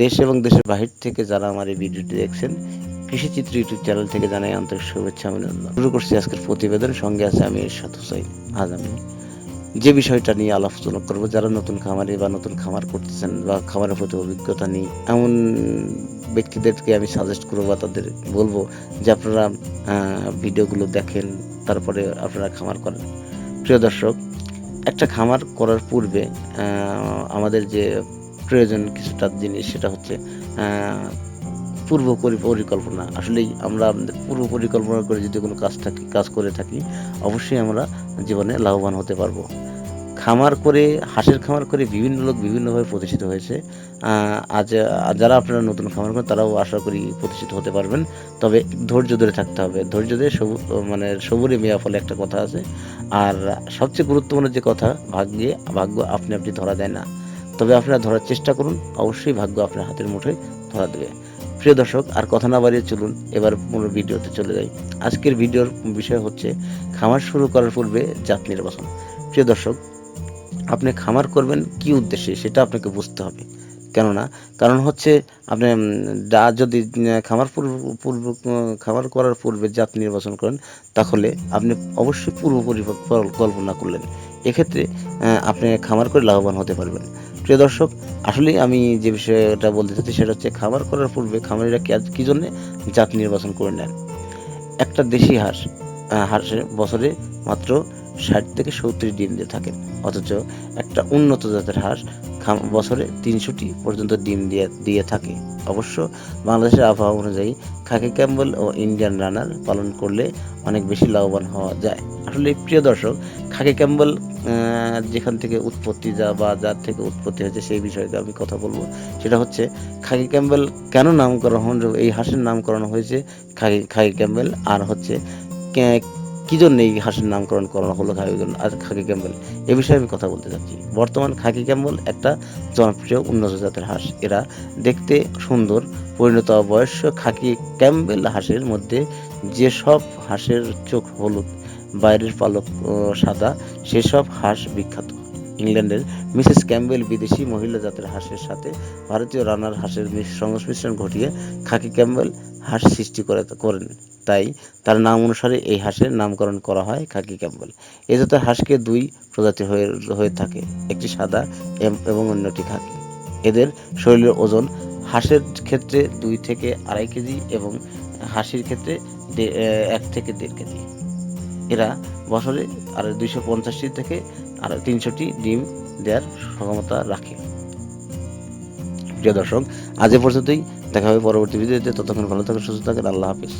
দেশ এবং দেশের বাহির থেকে যারা আমার এই ভিডিওটি দেখছেন, কৃষিচিত্র ইউটিউব চ্যানেল থেকে জানাই আন্তরিক শুভেচ্ছা, অভিনন্দন। শুরু করছি আজকের প্রতিবেদন। সঙ্গে আছে আমি এরশাদ হুসাইন আজ আমি যে বিষয়টা নিয়ে আলোচনা করব, যারা নতুন খামারে বা নতুন খামার করতেছেন বা খামারের প্রতি অভিজ্ঞতা নেই, এমন ব্যক্তিদেরকে আমি সাজেস্ট করব বা তাদের বলব যে আপনারা ভিডিওগুলো দেখেন, তারপরে আপনারা খামার করেন। প্রিয় দর্শক, একটা খামার করার পূর্বে আমাদের যে প্রয়োজন কিছুটা জিনিস, সেটা হচ্ছে পূর্ব পরি- পরিকল্পনা। আসলেই আমরা পূর্ব পরিকল্পনা করে যদি কোনো কাজ থাকি, কাজ করে থাকি, অবশ্যই আমরা জীবনে লাভবান হতে পারব। খামার করে, হাঁসের খামার করে বিভিন্ন লোক বিভিন্নভাবে প্রতিষ্ঠিত হয়েছে। আজ আজ যারা আপনারা নতুন খামার করেন, তারাও আশা করি প্রতিষ্ঠিত হতে পারবেন। তবে ধৈর্য ধরে থাকতে হবে। ধৈর্য ধরে সবু মানে সবুরে মেয়া ফলে একটা কথা আছে। আর সবচেয়ে গুরুত্বপূর্ণ যে কথা, ভাগ্যে, ভাগ্য আপনি আপনি ধরা দেয় না। তবে আপনারা ধরার চেষ্টা করুন। অবশ্যই ভাগ্য আপনার হাতের মুঠোয় ধরা দেবে। প্রিয় দর্শক, আর কথা না বাড়িয়ে চলুন, এবার পুরো ভিডিওতে চলে যাই। আজকের ভিডিওর বিষয় হচ্ছে, খামার শুরু করার পূর্বে জাত নির্বাচন। প্রিয় দর্শক, আপনি খামার করবেন কি উদ্দেশ্যে, সেটা আপনাকে বুঝতে হবে। কেননা, কারণ হচ্ছে, আপনি যা যদি খামার পূর্ব খামার করার পূর্বে জাত নির্বাচন করেন, তাহলে আপনি অবশ্যই পূর্ব পরিকল্পনা করলেন। এক্ষেত্রে আপনি খামার করে লাভবান হতে পারবেন। প্রিয় দর্শক আসলে আমি যে বিষয়টা বলতে চাচ্ছি সেটা হচ্ছে খামার করার পূর্বে খামারিরা কি কি জন্য জাত নির্বাচন করে নেন? একটা দেশি হাঁস হাঁসের বছরে মাত্র ষাট থেকে সত্তর ডিম দিয়ে থাকেন। অথচ একটা উন্নত জাতের হাঁস বছরে তিনশোটি পর্যন্ত ডিম দিয়ে দিয়ে থাকে। অবশ্য বাংলাদেশের আবহাওয়া অনুযায়ী খাকি ক্যাম্বল ও ইন্ডিয়ান রানার পালন করলে অনেক বেশি লাভবান হওয়া যায়। আসলে প্রিয় দর্শক, খাকি ক্যাম্বল যেখান থেকে উৎপত্তি যা বা যার থেকে উৎপত্তি হয়েছে সেই বিষয়ে আমি কথা বলব, সেটা হচ্ছে খাকি ক্যাম্বেল কেন নামকরণ, এই হাঁসের নামকরণ হয়েছে খাকি খাকি ক্যাম্বেল, আর হচ্ছে কে- জন্য এই হাঁসের নামকরণ করানো হলো খাকি আর খাকি ক্যাম্বেল এ বিষয়ে আমি কথা বলতে চাচ্ছি বর্তমান খাকি ক্যাম্বেল একটা জনপ্রিয় উন্নত জাতের হাঁস। এরা দেখতে সুন্দর, পরিণত বয়স্ক খাকি ক্যাম্বেল হাঁসের মধ্যে যেসব হাঁসের চোখ হলুদ, বাইরের পালক সাদা, সেসব হাঁস বিখ্যাত। ইংল্যান্ডের মিসেস ক্যাম্বেল বিদেশি মহিলা জাতের হাঁসের সাথে ভারতীয় রানার হাঁসের মিশ- সংমিশ্রণ ঘটিয়ে খাকি ক্যাম্বেল হাঁস সৃষ্টি করে করেন। তাই তার নাম অনুসারে এই হাঁসের নামকরণ করা হয় খাকি ক্যাম্বেল এ জাতের হাঁসকে দুই প্রজাতি হয়ে হয়ে থাকে, একটি সাদা এবং অন্যটি খাকি। এদের শরীরের ওজন হাঁসের ক্ষেত্রে দুই থেকে আড়াই কেজি এবং হাঁসির ক্ষেত্রে এক থেকে দেড় কেজি। এরা বছরে আর দুইশো পঞ্চাশটি থেকে আর তিনশোটি ডিম দেওয়ার সক্ষমতা রাখে। প্রিয় দর্শক, আজ এ পর্যন্তই। দেখা হবে পরবর্তী ভিডিওতে। ততক্ষণ ভালো থাকুন, সুস্থ থাকেন। আল্লাহ হাফিজ।